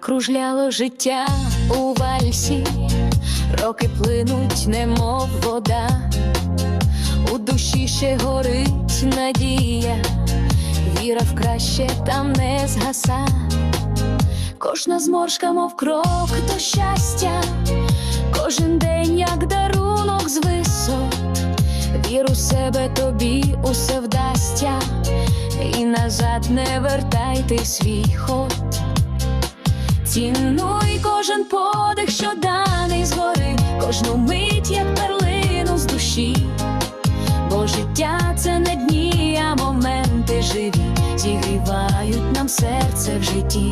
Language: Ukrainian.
Закружляло життя у вальсі, роки плинуть, немов вода, у душі ще горить надія, віра в краще там не згаса, кожна зморшка, мов крок до щастя, кожен день, як дарунок з висот, вір у себе тобі усе вдасться, і назад не вертайте свій ход. Цінуй кожен подих, що даний згори, кожну мить, як перлину з душі, бо життя це не дні, а моменти живі, зігрівають нам серце в житті.